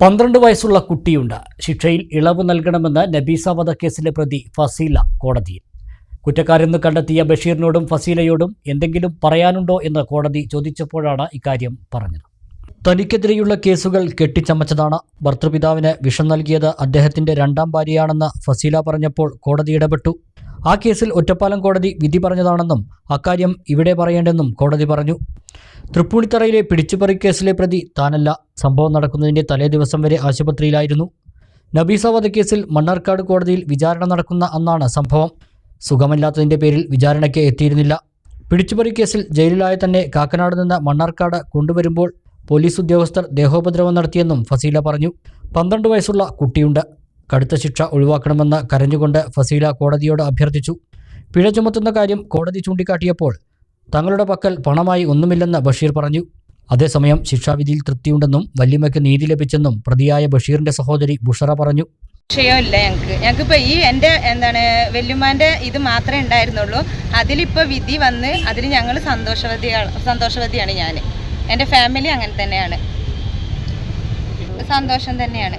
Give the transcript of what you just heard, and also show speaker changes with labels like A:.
A: പന്ത്രണ്ട് വയസ്സുള്ള കുട്ടിയുണ്ട്. ശിക്ഷയിൽ ഇളവ് നൽകണമെന്ന് നബീസ വധക്കേസിലെ പ്രതി ഫസീല കോടതിയിൽ കുറ്റക്കാരെന്ന് കണ്ടെത്തിയ ബഷീറിനോടും ഫസീലയോടും എന്തെങ്കിലും പറയാനുണ്ടോ എന്ന് കോടതി ചോദിച്ചപ്പോഴാണ് ഇക്കാര്യം പറഞ്ഞത്. തനിക്കെതിരെയുള്ള കേസുകൾ കെട്ടിച്ചമച്ചതാണ്. ഭർത്തൃപിതാവിന് വിഷം നൽകിയത് അദ്ദേഹത്തിന്റെ രണ്ടാം ഭാര്യയാണെന്ന് ഫസീല പറഞ്ഞപ്പോൾ കോടതി ഇടപെട്ടു. ആ കേസിൽ ഒറ്റപ്പാലം കോടതി വിധി പറഞ്ഞതാണെന്നും അക്കാര്യം ഇവിടെ പറയേണ്ടെന്നും കോടതി പറഞ്ഞു. തൃപ്പൂണിത്തറയിലെ പിടിച്ചുപറി കേസിലെ പ്രതി താനല്ല. സംഭവം നടക്കുന്നതിന്റെ തലേ ദിവസം വരെ ആശുപത്രിയിലായിരുന്നു. നബീസ വധക്കേസിൽ മണ്ണാർക്കാട് കോടതിയിൽ വിചാരണ നടക്കുന്ന അന്നാണ് സംഭവം. സുഖമില്ലാത്തതിന്റെ പേരിൽ വിചാരണയ്ക്ക് എത്തിയിരുന്നില്ല. പിടിച്ചുപറി കേസിൽ ജയിലിലായ തന്നെ കാക്കനാട് നിന്ന് മണ്ണാർക്കാട് കൊണ്ടുവരുമ്പോൾ പോലീസ് ഉദ്യോഗസ്ഥർ ദേഹോപദ്രവം നടത്തിയെന്നും ഫസീല പറഞ്ഞു. പന്ത്രണ്ട് വയസ്സുള്ള കുട്ടിയുണ്ട്. കടുത്ത ശിക്ഷ ഒഴിവാക്കണമെന്ന് കരഞ്ഞുകൊണ്ട് ഫസീല കോടതിയോട് അഭ്യർത്ഥിച്ചു. പിഴ ചുമത്തുന്ന കാര്യം കോടതി ചൂണ്ടിക്കാട്ടിയപ്പോൾ തങ്ങളുടെ പക്കൽ പണമായി ഒന്നുമില്ലെന്ന് ബഷീർ പറഞ്ഞു. അതേസമയം ശിക്ഷാവിധിയിൽ തൃപ്തിയുണ്ടെന്നും വല്യമ്മയ്ക്ക് നീതി ലഭിച്ചെന്നും പ്രതിയായ ബഷീറിന്റെ സഹോദരി ബുഷറ പറഞ്ഞു.
B: വിഷയമില്ല ഞങ്ങൾക്ക് ഞങ്ങൾക്കിപ്പോൾ ഈ എന്റെ എന്താണ് വെല്ലുമാന്റെ ഇത് മാത്രമേ ഉണ്ടായിരുന്നുള്ളൂ. അതിലിപ്പോൾ വിധി വന്ന് അതിൽ ഞങ്ങൾ സന്തോഷവതിയാണ് സന്തോഷവതിയാണ് ഞാൻ എന്റെ ഫാമിലി അങ്ങനെ തന്നെയാണ്. സന്തോഷം തന്നെയാണ്.